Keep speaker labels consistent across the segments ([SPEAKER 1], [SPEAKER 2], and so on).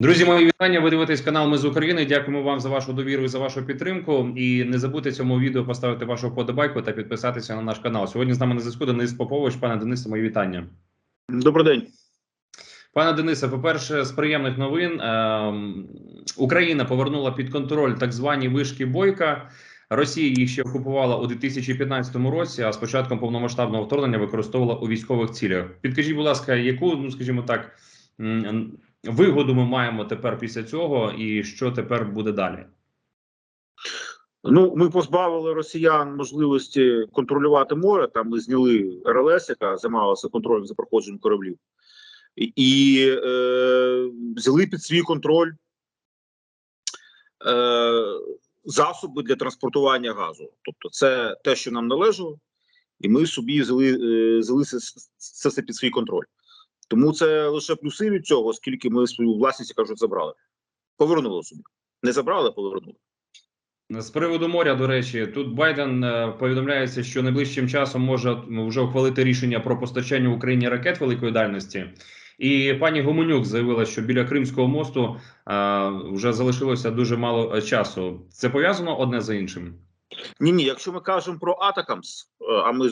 [SPEAKER 1] Друзі, мої вітання. Ви дивитесь канал Ми з України. Дякуємо вам за вашу довіру і за вашу підтримку. І не забудьте цьому відео поставити вашу вподобайку та підписатися на наш канал. Сьогодні з нами на зв'язку Денис Попович. Пане Денисе, мої вітання.
[SPEAKER 2] Добрий день.
[SPEAKER 1] Пане Денисе, по-перше, з приємних новин ем, Україна повернула під контроль так звані вишки Бойка. Росія їх ще окупувала у 2015 році, а з початком повномасштабного вторгнення використовувала у військових цілях. Підкажіть, будь ласка, яку, ну скажімо так, вигоду ми маємо тепер після цього, і що тепер буде далі?
[SPEAKER 2] Ну, ми позбавили росіян можливості контролювати море. Там ми зняли РЛС, яка займалася контролем за проходженням кораблів, і, е, взяли під свій контроль е, засоби для транспортування газу. Тобто, це те, що нам належало, і ми собі взяли, е, взяли це, це під свій контроль. Тому це лише плюси від цього, оскільки ми свою власність, кажуть, забрали. Повернули собі. Не забрали, а повернули.
[SPEAKER 1] З приводу моря, до речі, тут Байден е, повідомляється, що найближчим часом може вже ухвалити рішення про постачання Україні ракет великої дальності. І пані Гуменюк заявила, що біля Кримського мосту е, вже залишилося дуже мало е, часу. Це пов'язано одне за іншим.
[SPEAKER 2] Ні, ні, якщо ми кажемо про Атакамс, а ми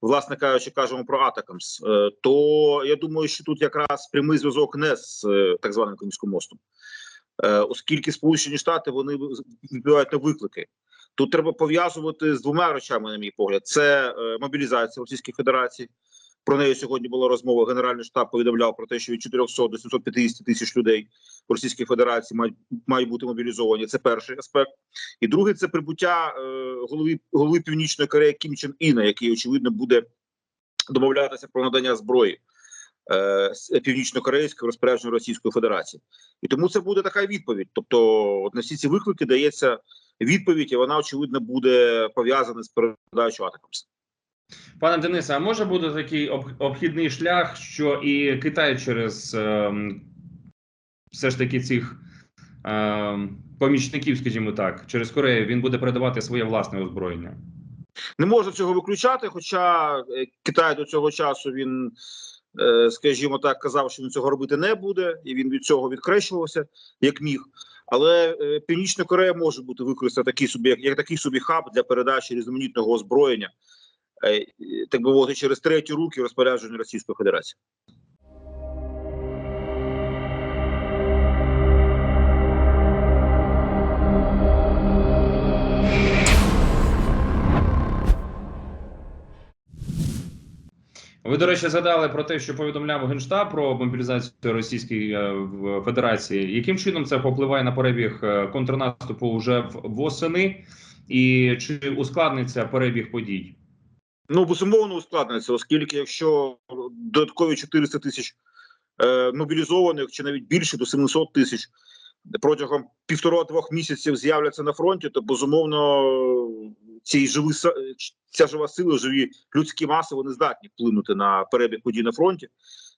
[SPEAKER 2] власне кажучи, кажемо про Атакамс, е, то я думаю, що тут якраз прямий зв'язок не з е, так званим Кримським мостом, Е, оскільки Сполучені Штати вони відбувають на виклики. Тут треба пов'язувати з двома речами, на мій погляд: це мобілізація Російської Федерації. Про неї сьогодні була розмова. Генеральний штаб повідомляв про те, що від 400 до 750 тисяч людей в Російській Федерації мають мають бути мобілізовані. Це перший аспект. І другий це прибуття е, голови голови Північної Кореї Кім Чен Іна, який очевидно буде домовлятися про надання зброї е, північно-корейської розпорядження Російської Федерації. І тому це буде така відповідь. Тобто, на всі ці виклики дається відповідь, і вона очевидно буде пов'язана з передачою Атакамс.
[SPEAKER 1] Пане Денисе, а може бути такий об- обхідний шлях, що і Китай через ем, все ж таки цих ем, помічників, скажімо так, через Корею він буде передавати своє власне озброєння.
[SPEAKER 2] Не можна цього виключати. Хоча е, Китай до цього часу він, е, скажімо так, казав, що він цього робити не буде, і він від цього відкрещувався як міг. Але е, Північна Корея може бути використана такий собі, як, такий собі хаб для передачі різноманітного озброєння, е, так би мовити, через треті руки розпорядження Російської Федерації.
[SPEAKER 1] Ви, до речі, згадали про те, що повідомляв Генштаб про мобілізацію Російської е, Федерації. Яким чином це попливає на перебіг е, контрнаступу вже восени, і чи ускладниться перебіг подій?
[SPEAKER 2] Ну, безумовно, ускладниться, оскільки якщо додаткові 400 тисяч е, мобілізованих чи навіть більше до 700 тисяч протягом півтора-двох місяців з'являться на фронті, то безумовно ці живі ця жива сила, живі людські маси, вони здатні вплинути на перебіг подій на фронті.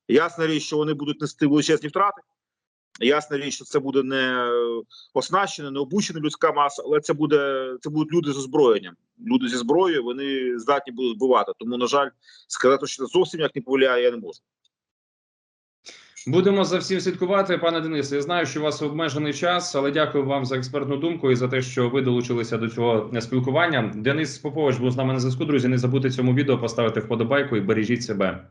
[SPEAKER 2] Ясна річ, що вони будуть нести величезні втрати. Ясна річ, що це буде не оснащена, не обучена людська маса, але це буде це будуть люди з озброєнням. Люди зі зброєю вони здатні будуть вбивати. Тому, на жаль, сказати, що це зовсім як не повлияє, я не можу.
[SPEAKER 1] Будемо за всім слідкувати, пане Денисе. Я знаю, що у вас обмежений час, але дякую вам за експертну думку і за те, що ви долучилися до цього спілкування. Денис Попович був з нами на зв'язку. Друзі, не забудьте цьому відео поставити вподобайку і бережіть себе.